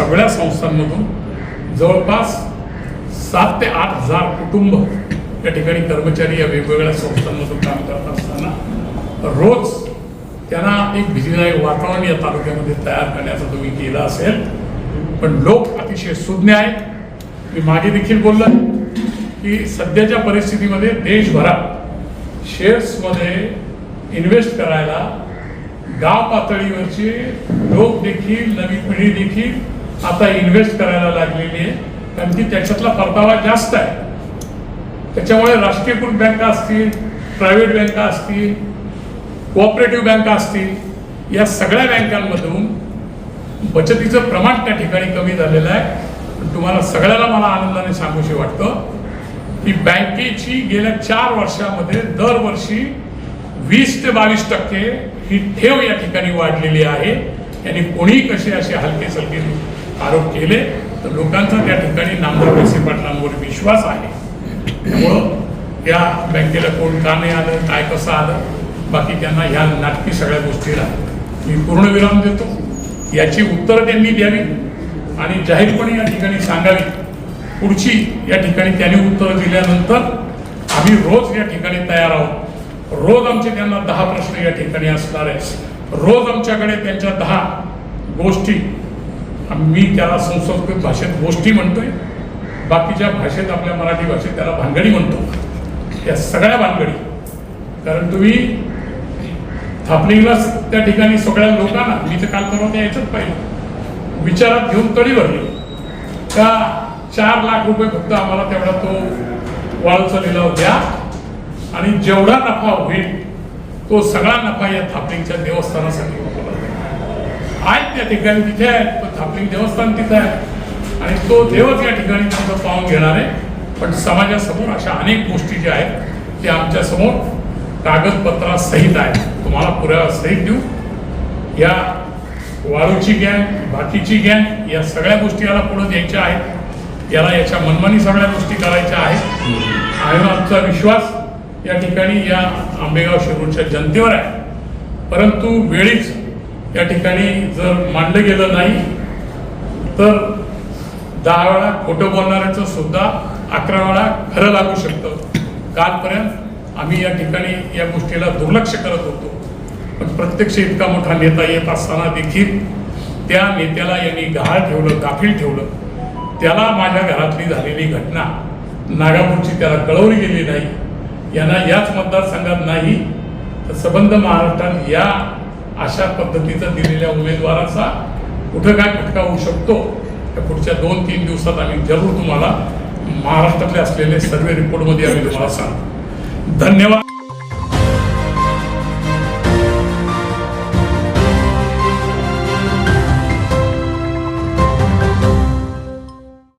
सगळ्या संस्थांमधून जवळपास सात ते आठ हजार कुटुंब या ठिकाणी कर्मचारी या वेगवेगळ्या संस्थांमधून काम करत असताना रोज त्यांना एक भीतीदायक वातावरण या तालुक्यामध्ये तयार करण्याचा तुम्ही केलं असेल. पण लोक अतिशय सुज्ञ आहेत. मी मागे देखील बोललो की सध्याच्या परिस्थितीमध्ये देशभरात शेअर्समध्ये इन्व्हेस्ट करायला गाव पातळीवरचे लोक देखील नवी पिढी देखील आता इन्व्हेस्ट करायला लागलेली आहे. कारण की त्याच्यातला परतावा जास्त आहे. त्याच्यामुळे राष्ट्रीयकृत बँका असतील प्रायव्हेट बँका असतील कोऑपरेटिव्ह बँका असतील या सगळ्या बँकांमधून बचतीचं प्रमाण त्या ठिकाणी कमी झालेलं आहे. पण तुम्हाला सगळ्याला मला आनंदाने सांगूशी वाटतं की बँकेची गेल्या चार वर्षामध्ये दरवर्षी वीस ते बावीस टक्के ही ठेव या ठिकाणी वाढलेली आहे. यांनी कोणी कसे असे हलके सलके आरोप केले तर लोकांचा त्या ठिकाणी नामदार पैसे पाटलांवर विश्वास आहे. त्यामुळं या बँकेला कोण का नाही आलं काय कसं आलं बाकी त्यांना ह्या नाटकी सगळ्या गोष्टीला मी पूर्णविराम देतो. याची उत्तरं त्यांनी द्यावी आणि जाहीरपणे या ठिकाणी सांगावी. पुढची या ठिकाणी त्यांनी उत्तरं दिल्यानंतर आम्ही रोज या ठिकाणी तयार आहोत. रोज आमचे त्यांना दहा प्रश्न या ठिकाणी असणार आहे रोज आमच्याकडे त्यांच्या दहा गोष्टी मी त्याला संस्कृत भाषेत गोष्टी म्हणतोय. बाकीच्या भाषेत आपल्या मराठी भाषेत त्याला भानगडी म्हणतो. या सगळ्या भानगडी. कारण तुम्ही थापलिंगलाच त्या ठिकाणी सगळ्या लोकांना मी तर काल परवा त्या यायचंच पाहिजे विचारात घेऊन तळी भरली. का चार लाख रुपये फक्त आम्हाला तेवढा तो वाळूचा लिलाव द्या. आणि जेवढा नफा होईल तो सगळा नफा या थापलिंगच्या देवस्थानासाठी आहेत त्या ठिकाणी तिथे आपली देवस्थान तिथं आहे. आणि तो देवच या ठिकाणी तुमचं पाहून घेणार आहे. पण समाजासमोर अशा अनेक गोष्टी ज्या आहेत त्या आमच्यासमोर कागदपत्रासहित आहेत. तुम्हाला पुराव्यासहित देऊ. या वाळूची गँग बाकीची गँग या सगळ्या गोष्टी याला पुढे द्यायच्या आहेत. याला याच्या मनमानी सगळ्या गोष्टी करायच्या आहेत. आणि आमचा विश्वास या ठिकाणी या आंबेगाव शिरूरच्या जनतेवर आहे. परंतु वेळीच या ठिकाणी जर मांडलं गेलं नाही तर दहा वेळा खोटं बोलणाऱ्याचं सुद्धा अकरा वेळा खरं लागू शकतं. कालपर्यंत आम्ही या ठिकाणी या गोष्टीला दुर्लक्ष करत होतो. पण प्रत्यक्ष इतका मोठा नेता येत असताना देखील त्या नेत्याला यांनी गहाळ ठेवलं गाफील ठेवलं. त्याला माझ्या घरातली झालेली घटना नागापूरची त्याला कळवली गेली नाही. यांना याच मतदारसंघात नाही तर सबंध महाराष्ट्रात या अशा पद्धतीचा दिलेल्या उमेदवाराचा कुठं काय फटका होऊ शकतो त्या पुढच्या दोन तीन दिवसात आम्ही जरूर तुम्हाला महाराष्ट्रातले असलेले सर्वे रिपोर्टमध्ये आम्ही तुम्हाला सांगतो धन्यवाद.